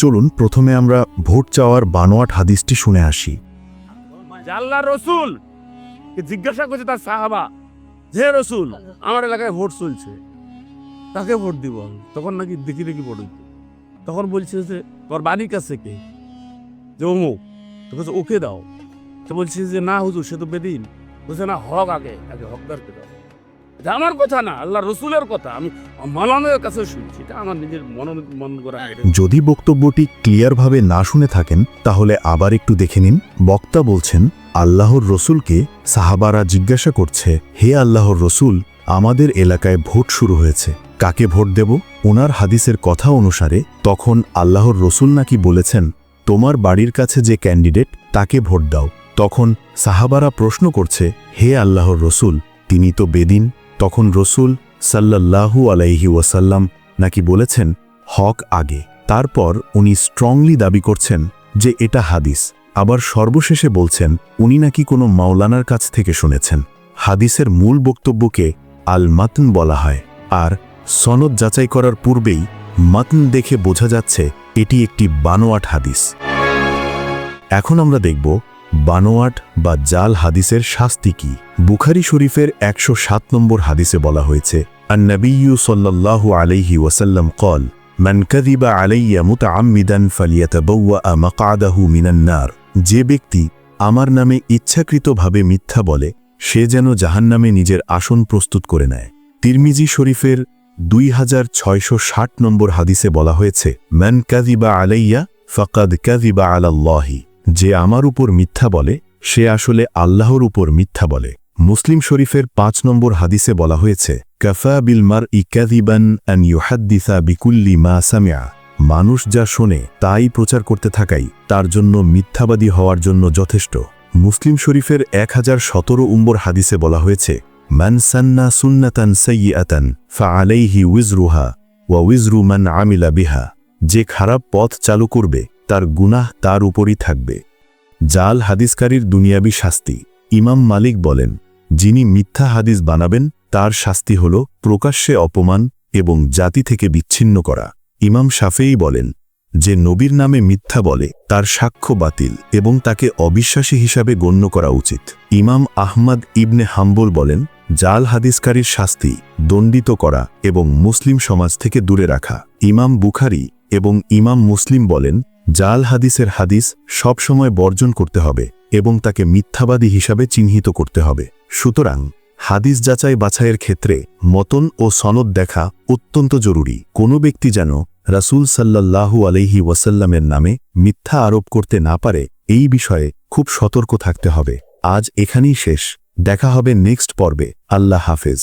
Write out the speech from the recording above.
চলুন প্রথমে আমরা ভোট চাওয়ার বানোয়াট হাদিসটি শুনে আসি। আল্লাহ রসুল জিজ্ঞাসা করছে তার সাহাবা যে রসুল, আমার এলাকায় ভোট চলছে। তাকে ভোট দিব তখন নাকি দেখি দেখি ভোট। তখন বলছে যে তোর বাড়ির কাছে কে? যে অমুক তো বলছে, ওকে দাও। তো বলছে যে, না হুজুর, সে তো বেদিন। বলছে, না, হক আগে আগে হকদারকে দাও। এটা আমার কথা না, আল্লাহ রসুলের কথা। আমি মালানের কাছে শুনছি, এটা আমার নিজের মন মন করা যদি বক্তব্যটি ক্লিয়ারভাবে না শুনে থাকেন, তাহলে আবার একটু দেখে নিন, বক্তা বলছেন, আল্লাহর রসুলকে সাহাবারা জিজ্ঞাসা করছে, হে আল্লাহর রসুল, আমাদের এলাকায় ভোট শুরু হয়েছে, কাকে ভোট দেব? ওনার হাদিসের কথা অনুসারে, তখন আল্লাহর রসুল নাকি বলেছেন, তোমার বাড়ির কাছে যে ক্যান্ডিডেট, তাকে ভোট দাও। তখন সাহাবারা প্রশ্ন করছে, হে আল্লাহর রসুল, তিনি তো বেদিন তখন রসুল সাল্লাল্লাহু আলাইহি ওয়াসাল্লাম নাকি বলেছেন, হক আগে। তারপর উনি স্ট্রংলি দাবি করছেন যে এটা হাদিস। আবার সর্বশেষে বলছেন, উনি নাকি কোনো মাওলানার কাছ থেকে শুনেছেন। হাদিসের মূল বক্তব্যকে আল মাতন বলা হয়। আর সনদ যাচাই করার পূর্বেই মাতন দেখে বোঝা যাচ্ছে, এটি একটি বানোয়াট হাদিস। এখন আমরা দেখব বানোয়াট বা জাল হাদিসের শাস্তি কি? বুখারি শরীফের একশো সাত নম্বর হাদিসে বলা হয়েছে, আন্নবিয়ু সাল্লাল্লাহু আলাইহি ওয়াসাল্লাম কল মান কাযিবা আলাইয়া মুতাআম্মিদান ফালিয়াতাবাওয়া মাকআদাহু মিনান নার। যে ব্যক্তি আমার নামে ইচ্ছাকৃতভাবে মিথ্যা বলে, সে যেন জাহান্নামে নিজের আসন প্রস্তুত করে নেয়। তিরমিজি শরীফের দুই হাজার ছয়শো ষাট নম্বর হাদিসে বলা হয়েছে, মান কাযিবা আলাইয়া ফাকাদ কাযিবা আলাল্লাহি। যে আমার উপর মিথ্যা বলে, সে আসলে আল্লাহর উপর মিথ্যা বলে। মুসলিম শরীফের পাঁচ নম্বর হাদিসে বলা হয়েছে, কাফা বিল মার ইকাদিবান অ্যান বিকুল্লি মা সামিয়া মানুষ যা শোনে, তাই প্রচার করতে থাকাই, তার জন্য মিথ্যাবাদী হওয়ার জন্য যথেষ্ট। মুসলিম শরীফের এক হাজার সতেরো উম্বর হাদিসে বলা হয়েছে, মান সান্না সুন্নাতান সৈয়াতান ফা আলাইহি উইজরুহা ওয়া উইজরু মান আমিলা বিহা। যে খারাপ পথ চালু করবে তার গুনাহ তার উপরই থাকবে। জাল হাদিসকারীর দুনিয়াবি শাস্তি। ইমাম মালিক বলেন, যিনি মিথ্যা হাদিস বানাবেন, তার শাস্তি হল প্রকাশ্যে অপমান এবং জাতি থেকে বিচ্ছিন্ন করা। ইমাম সাফেই বলেন, যে নবীর নামে মিথ্যা বলে, তার সাক্ষ্য বাতিল এবং তাকে অবিশ্বাসী হিসাবে গণ্য করা উচিত। ইমাম আহমদ ইবনে হাম্বল বলেন, জাল হাদিসকারীর শাস্তি দণ্ডিত করা এবং মুসলিম সমাজ থেকে দূরে রাখা। ইমাম বুখারি এবং ইমাম মুসলিম বলেন জাল হাদিসের হাদিস সবসময় বর্জন করতে হবে এবং তাকে মিথ্যাবাদী হিসাবে চিহ্নিত করতে হবে। সুতরাং, হাদিস যাচাই বাছাইয়ের ক্ষেত্রে মতন ও সনদ দেখা অত্যন্ত জরুরি। কোনো ব্যক্তি যেন রাসূল সাল্লাল্লাহু আলাইহি ওয়াসাল্লামের নামে মিথ্যা আরোপ করতে না পারে, এই বিষয়ে খুব সতর্ক থাকতে হবে। আজ এখানেই শেষ। দেখা হবে নেক্সট পর্বে। আল্লাহ হাফেজ।